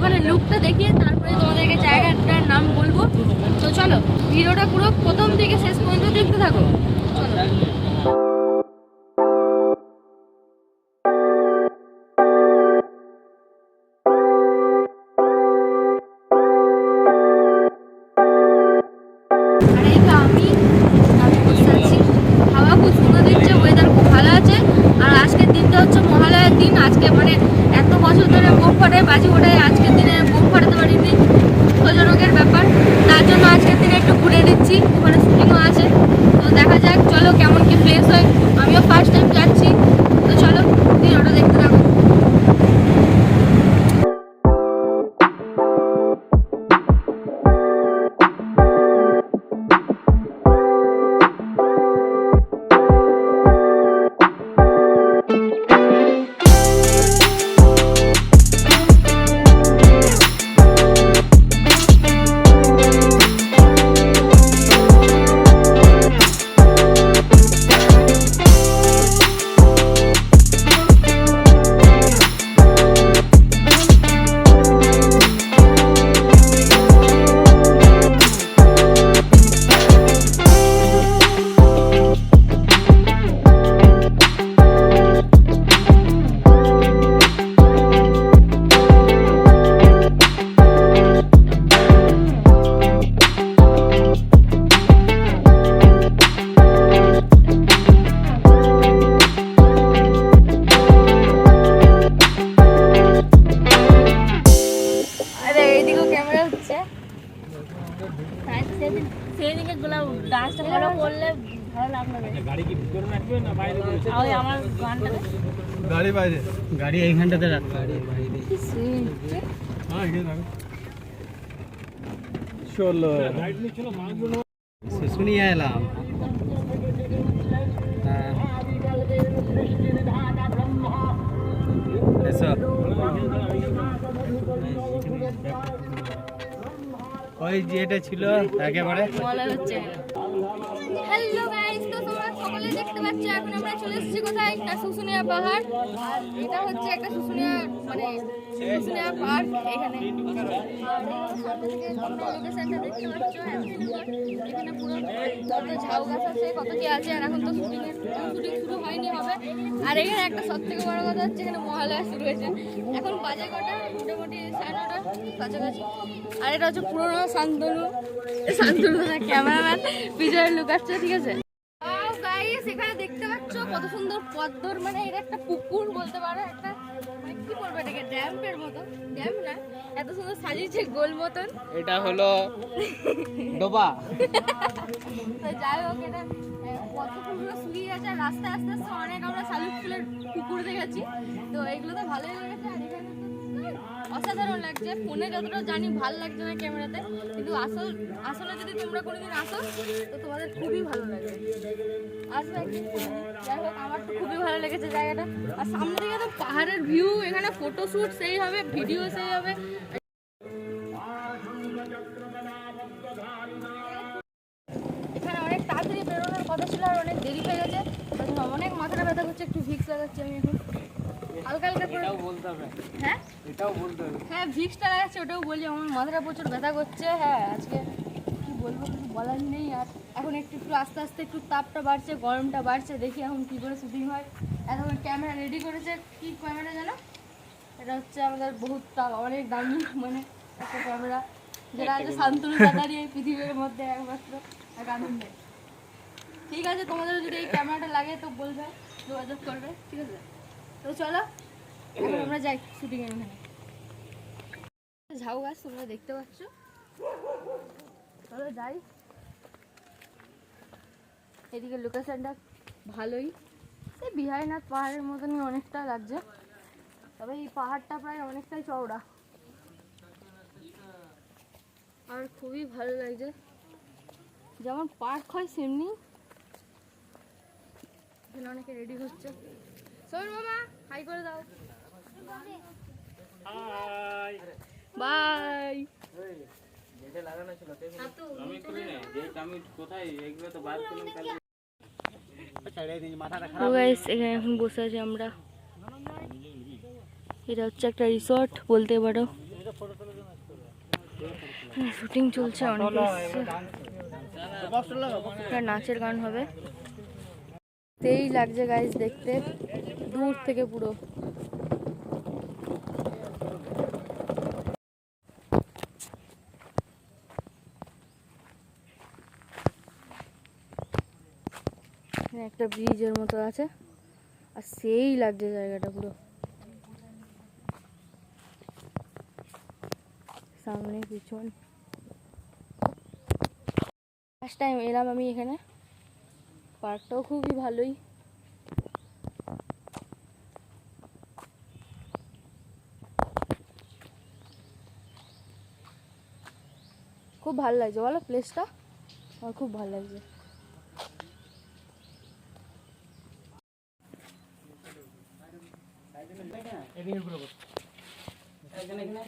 ওখানে লুকটা দেখিয়ে তারপরে তোমাদেরকে জায়গাটার নাম বলব। তো চলো, ভিডিওটা পুরো প্রথম থেকে শেষ পর্যন্ত দেখতে থাকো। দিনটা হচ্ছে মহালয়ার দিন। আজকে মানে বছর ধরে বোম ফাটায় বাজি ওটাই আজকের দিনে বোম ফাটাতে পারিনি। দুঃখজনকের ব্যাপার। তার জন্য আজকের দিনে একটু ঘুরে নিচ্ছি, ওখানে শুটিংও আছে। তো দেখা যাক, চলো কেমন কি প্লেস হয়। আমিও ফার্স্ট টাইম গাড়ি কি ভিতরে রাখবে না বাইরে ওই আমার গানটা গাড়ি এইখানটাতে গাড়ি বাইরে। হ্যাঁ এখানে রাখো। চলো। লাইট শুনিয়ে এলাম। হ্যাঁ। ওই যেটা ছিল একেবারে। বলা হচ্ছে হ্যালো গাইস তো তোমরা সকলে দেখতে এখন আমরা চলে এসেছি কোথায়? না শুশুনিয়া পাহাড়। আর এটা হচ্ছে একটা শুশুনিয়া মানে শুশুনিয়া পার্ক। এখানে ঝাউ গাছ আছে আছে, আর এখন তো আর এখানে একটা সব থেকে বড় কথা হচ্ছে, এখানে মহালয়া শুরু হয়েছে। এখন বাজে কটা? মোটামুটি কাছাকাছি। আর এটা হচ্ছে পুরোনো শান্তনু। শান্তনু ক্যামেরাম্যান। বিজয়ের লুকাচ্ছে ঠিক আছে গাইস এখানে দেখতে পাচ্ছ কত সুন্দর পদ্মর মানে এটা একটা পুকুর বলতে পারো একটা মানে কি বলব এটাকে ড্যাম্পের মতো। ড্যাম না এত সুন্দর সাজিয়েছে গোল মতন এটা হলো ডোবা। তো যাই হোক এটা পদ্ম ফুলগুলো শুকিয়ে গেছে আর রাস্তায় আস্তে আস্তে অনেক আমরা শালিক ফুলের পুকুর দেখেছি। তো এগুলো তো ভালোই লেগেছে আর এখানে অসাধারণ লাগছে। ফোনে যতটা জানি ভালো লাগছে না ক্যামেরাতে, কিন্তু আসল আসলে যদি তোমরা কোনোদিন আসো, তো তোমাদের খুবই ভালো লাগবে। আসবে একদিন আমার তো খুবই ভালো লেগেছে জায়গাটা। আর সামনে থেকে তো পাহাড়ের ভিউ এখানে ফটোশ্যুট সেই হবে ভিডিও সেই হবে। এখানে অনেক তাড়াতাড়ি বেরোনোর কথা ছিল আর অনেক দেরি হয়ে গেছে। অনেক মাথাটা ব্যথা করছে, একটু ভিক্স লাগাচ্ছি আমি এখন। হালকা হালকা করে বলতে হবে। হ্যাঁ? এটাও বলতে হবে। হ্যাঁ ভিক্সটা লাগাচ্ছে ওটাও বলি। আমার মাথাটা প্রচুর ব্যথা করছে। হ্যাঁ আজকে কি বলব কিছু বলার নেই। আর এখন একটু একটু আস্তে আস্তে একটু তাপটা বাড়ছে গরমটা বাড়ছে দেখি এখন কি করে শুটিং হয়। এখন ক্যামেরা রেডি করেছে। কি ক্যামেরা জানো এটা হচ্ছে আমাদের বহুত অনেক দামি মানে একটা ক্যামেরা। যেটা আছে শান্তনু দাদারই এই পৃথিবীর মধ্যে একমাত্র এক আনন্দে। ঠিক আছে তোমাদের যদি এই ক্যামেরাটা লাগে তো বলবে যোগাযোগ করবে। ঠিক আছে? তো চলো। আমরা যাই শুটিং এর ওখানে। ঝাউ গাছ তোমরা দেখতে পাচ্ছ। চলো যাই। এদিকে লোকেশনটা ভালোই। এই বিহারীনাথ পাহাড়ের মতনই অনেকটা লাগছে তবে এই পাহাড়টা প্রায় অনেকটাই চওড়া। আর খুবই ভালো লাগছে। যেমন পার্ক হয় সেমনি। এখানে অনেকে রেডি হচ্ছে। সৌর মামা হাই করে দাও। হাই বাই যেটা লাগানো ছিল আমি করি না যেটা আমি কোথায়? এগুলো তো বার করলাম কালকে তো গাইস এখানে এখন বসে আছি আমরা। এটা হচ্ছে একটা রিসর্ট বলতে পারো। শুটিং চলছে অনেক নাচের গান হবে। তেই লাগছে গাইস দেখতে। দূর থেকে পুরো। এখানে একটা ব্রিজের মতো আছে। আর সেই লাগছে জায়গাটা পুরো। সামনে পিছন। ফার্স্ট টাইম এলাম আমি এখানে। পার্কটাও খুবই ভালোই। খুব ভালো লাগছে। বলো প্লেসটা আমার খুব ভালো লাগছে। এদিকে ঘুরে বস। একজন এখানে?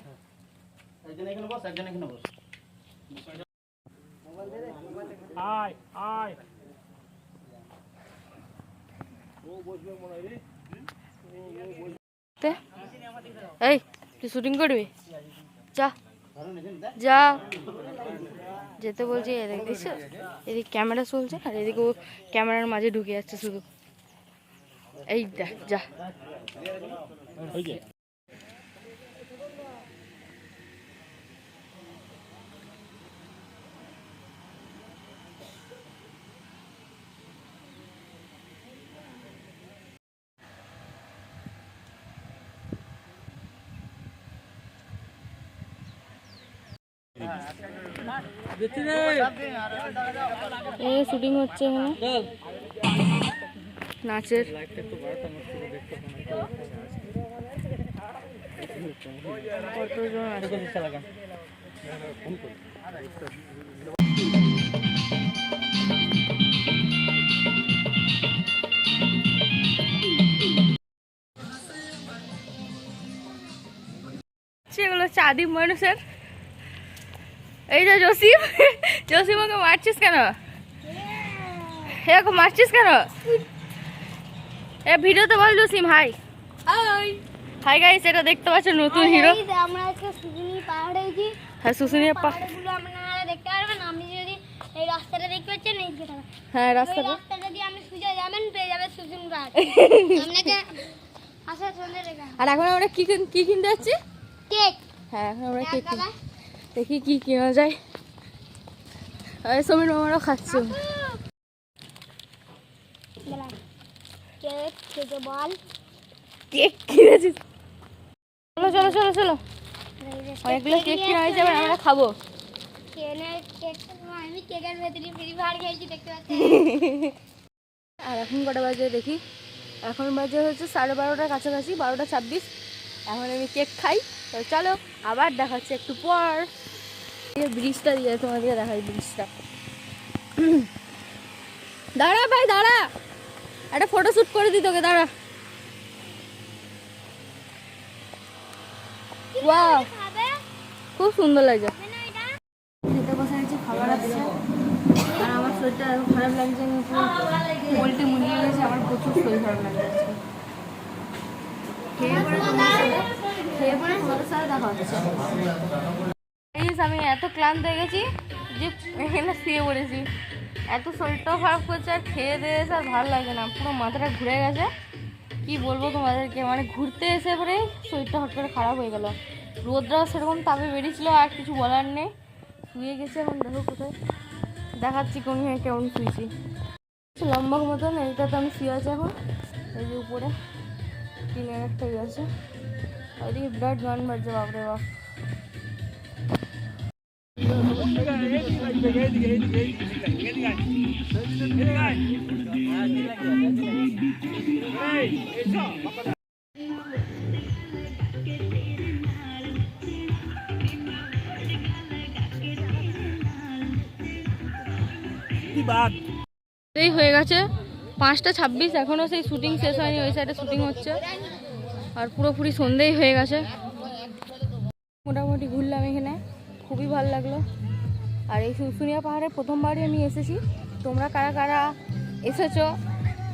একজন এখানে বস একজন এখানে বস। আয় আয়। তে? এই তুই শুটিং করবি? যা। যা। যেতে বলছি এদিকে দেখছ এদিকে ক্যামেরা চলছে আর এদিকে ও ক্যামেরার মাঝে ঢুকে যাচ্ছে শুধু। এই দেখ যা। ওই যে এই শুটিং হচ্ছে এখানে। নাচের। কতজন আছে সেগুলো হচ্ছে আদিম মানুষের এই যে জসিম জসিম ওকে মারছিস কেন এরকম মারছিস কেন এ ভিডিওতে বল জসিম হাই হাই গাইস এটা দেখতে পাচ্ছ নতুন হিরো আমরা আজকে সুজনি পাহাড়ে গেছি হ্যাঁ শুশুনিয়া পা পাহাড়গুলো আপনারা দেখতে পারবেন। আপনি যদি এই রাস্তাটা দেখতে পাচ্ছেন এই যে হ্যাঁ ওই রাস্তাটা। রাস্তাটা দিয়ে আপনি সুজা যাবেন পেয়ে যাবেন সুজনি পাহাড়। আপনাকে আশা চলে রেখা আর এখন আমরা কি কি কিনতে যাচ্ছি? কেক। হ্যাঁ এখন আমরা কেক দেখি কি কেনা যায়। আর সমীর মামারও খাচ্ছে। কেক। খেতে বল। কেক কিনেছিস? চলো চলো চলো চলো। অনেকগুলো কেক কিনা হয়েছে এবার আমরা খাব। আর এখন কটা বাজে দেখি। এখন বাজে হচ্ছে সাড়ে বারোটার কাছাকাছি, বারোটা ছাব্বিশ। এখন আমি কেক খাই। তো চলো, আবার দেখাচ্ছি একটু পর। ব্রিজটা দিয়ে তোমাদেরকে দেখাই ব্রিজটা দাঁড়া ভাই, দাঁড়া। একটা ফটো শ্যুট করে দিই তোকে, দাঁড়া। ওয়াও খুব সুন্দর লাগছে। খেতে বসে গেছি খাবার আসছে আর আমার শরীরটা এত খারাপ লাগছে আমি পোলট্রি মুরগি গেছে আমার প্রচুর শরীর খারাপ লাগছে। খেয়ে পরে খেয়ে পরে তোমাদের সাথে দেখা হচ্ছে। আমি এত ক্লান্ত হয়ে গেছি যে এখানে শুয়ে পড়েছি। এত শরীরটাও খারাপ করছে আর খেয়ে দিয়ে আর ভালো লাগে না। পুরো মাথাটা ঘুরে গেছে। কি বলব তোমাদেরকে? মানে ঘুরতে এসে পরে শরীরটা হট করে খারাপ হয়ে গেল। রোদরাও সেরকম তাপে বেরিয়েছিল আর কিছু বলার নেই। শুয়ে গেছে এখন, দেখো কোথায়। দেখাচ্ছি কোন হয়ে কেমন শুয়েছি। লম্বা মতন এইটাতে আমি শুয়ে আছি এখন। এই যে উপরে টিনের একটা ইয়ে আছে। ওইদিকে ব্লাড গান বাজছে বাপরে বাপ। এই হয়ে গেছে পাঁচটা ছাব্বিশ এখনও সেই শুটিং শেষ হয়নি, ওই সাইডে শুটিং হচ্ছে। আর পুরোপুরি সন্ধেই হয়ে গেছে। মোটামুটি ঘুরলাম এখানে, খুবই ভালো লাগল। আর এই শুশুনিয়া পাহাড়ে প্রথমবারই আমি এসেছি। তোমরা কারা কারা এসেছ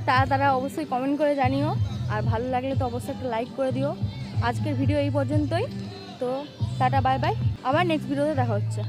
তারা তারা অবশ্যই কমেন্ট করে জানিও। আর ভালো লাগলে তো অবশ্যই একটা লাইক করে দিও। আজকের ভিডিও এই পর্যন্তই। তো টাটা বাই বাই আবার নেক্সট ভিডিওতে দেখা হচ্ছে।